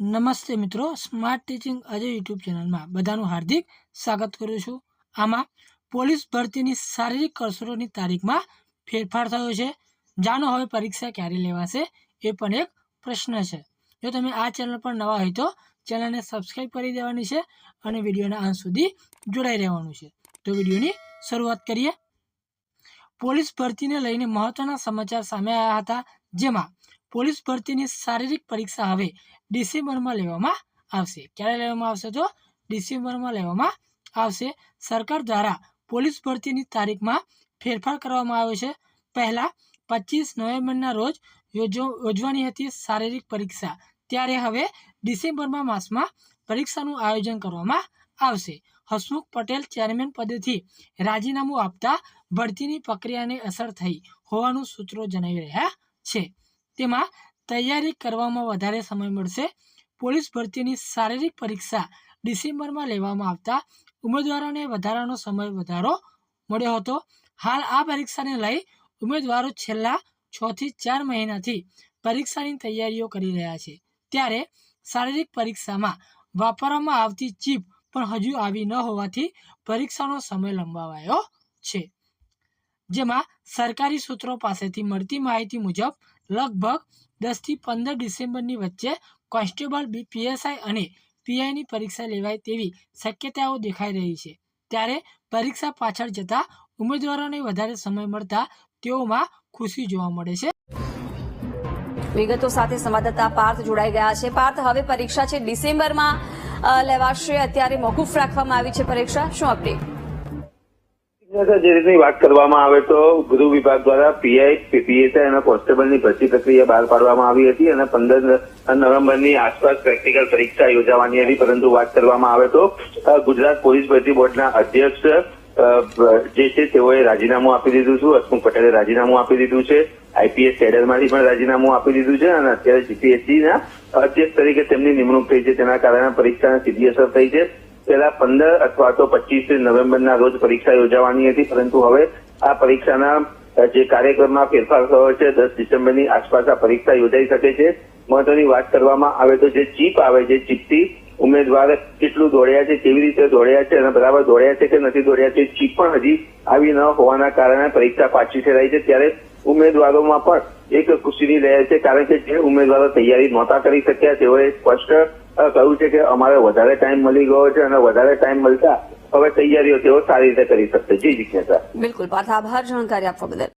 નમસ્તે મિત્રો smart teaching Ajay YouTube ચેનલમાં બધાનું હાર્દિક સ્વાગત કરું છું. આમાં પોલીસ ભરતીની શારીરિક કસરોની તારીખમાં ફેરફાર થયો છે. જાણો હવે પરીક્ષા ક્યારે લેવાશે એ પણ એક પ્રશ્ન છે. જો તમે આ ચેનલ પર નવા હોય તો ચેનલને સબસ્ક્રાઈબ કરી દેવાની છે અને વિડીયોના અંત સુધી જોડાઈ રહેવાનું છે. તો વિડીયોની શરૂઆત કરીએ. પોલીસ ભરતીને લઈને મહત્વના સમાચાર સામે આવ્યા હતા, જેમાં પોલીસ ભરતીની શારીરિક પરીક્ષા હવે ડિસેમ્બરમાં લેવામાં આવશે. ક્યારે લેવામાં આવશે તો ડિસેમ્બરમાં લેવામાં આવશે. સરકાર દ્વારા પોલીસ ભરતીની તારીખમાં ફેરફાર કરવામાં આવ્યો છે. પહેલાં પચીસ નવેમ્બરના રોજ યોજો યોજવાની હતી શારીરિક પરીક્ષા. ત્યારે હવે ડિસેમ્બરમાં માસમાં પરીક્ષાનું આયોજન કરવામાં આવશે. હસમુખ પટેલ ચેરમેન પદેથી રાજીનામું આપતા ભરતીની પ્રક્રિયાને અસર થઈ હોવાનું સૂત્રો જણાવી રહ્યા છે. તેમાં તૈયારી કરવામાં વધારે સમય મળશે. પોલીસ ભરતીની શારીરિક પરીક્ષા ડિસેમ્બરમાં લેવામાં આવતા ઉમેદવારોને વધારાનો સમય વધારો મળ્યો હતો. હાલ આ પરીક્ષાને લઈ ઉમેદવારો છેલ્લા છ થી ચાર મહિનાથી પરીક્ષાની તૈયારીઓ કરી રહ્યા છે. ત્યારે શારીરિક પરીક્ષામાં વાપરવામાં આવતી ચીપ પણ હજુ આવી ન હોવાથી પરીક્ષાનો સમય લંબાવાયો છે. જેમાં સરકારી સૂત્રો પાસેથી મળતી માહિતી મુજબ, લગભગ દસથી પંદર ડિસેમ્બરની વચ્ચે કોન્સ્ટેબલ બી પીએસઆઈ અને પીઆઈની પરીક્ષા લેવાય તેવી શક્યતાઓ દેખાઈ રહી છે. ત્યારે પરીક્ષા પાછળ જતા ઉમેદવારોને વધારે સમય મળતા તેઓમાં ખુશી જોવા મળે છે. વિગતો સાથે સંવાદદાતા પાર્થ જોડાઈ ગયા છે. પાર્થ, હવે પરીક્ષા છે ડિસેમ્બરમાં લેવાશે. અત્યારે મોકૂફ રાખવામાં આવી છે પરીક્ષા. શું અપડેટ જે રીતની વાત કરવામાં આવે તો ગૃહ વિભાગ દ્વારા પીઆઈ પીએસઆઈ અને કોન્સ્ટેબલની ભરતી પ્રક્રિયા બહાર પાડવામાં આવી હતી અને પંદર નવેમ્બરની આસપાસ પ્રેક્ટિકલ પરીક્ષા યોજાવાની હતી, પરંતુ વાત કરવામાં આવે તો ગુજરાત પોલીસ ભરતી બોર્ડના અધ્યક્ષ જે છે, તેઓએ રાજીનામું આપી દીધું છે. હસમુખ પટેલે રાજીનામું આપી દીધું છે. આઈપીએસ કેડરમાંથી પણ રાજીનામું આપી દીધું છે અને અત્યારે જીપીએસસીના અધ્યક્ષ તરીકે તેમની નિમણૂક થઈ છે. તેના કારણે પરીક્ષાને સીધી અસર થઈ છે. પહેલા પંદર અથવા તો પચીસ નવેમ્બરના રોજ પરીક્ષા યોજાવાની હતી, પરંતુ હવે આ પરીક્ષાના જે કાર્યક્રમમાં ફેરફાર થયો છે, દસ ડિસેમ્બરની આસપાસ આ પરીક્ષા યોજાઈ શકે છે. મહત્વની વાત કરવામાં આવે તો જે ચીપ આવે છે ચીપથી ઉમેદવાર કેટલું દોડ્યા છે, કેવી રીતે દોડ્યા છે અને બરાબર દોડ્યા છે કે નથી દોડ્યા છે ચીપ પણ હજી આવી ન હોવાના કારણે પરીક્ષા પાછી ફેરાઈ છે. ત્યારે ઉમેદવારોમાં પણ એક ખુશીની લહેર છે, કારણ કે જે ઉમેદવારો તૈયારી નહોતા કરી શક્યા, તેઓએ સ્પષ્ટ કહ્યું છે કે અમારે વધારે ટાઈમ મળી ગયો છે અને વધારે ટાઈમ મળતા હવે તૈયારીઓ તેઓ સારી રીતે કરી શકશે. જી જિજ્ઞાસા. બિલકુલ. પાર્થ, આભાર. જાણકારી આપવા બદલ.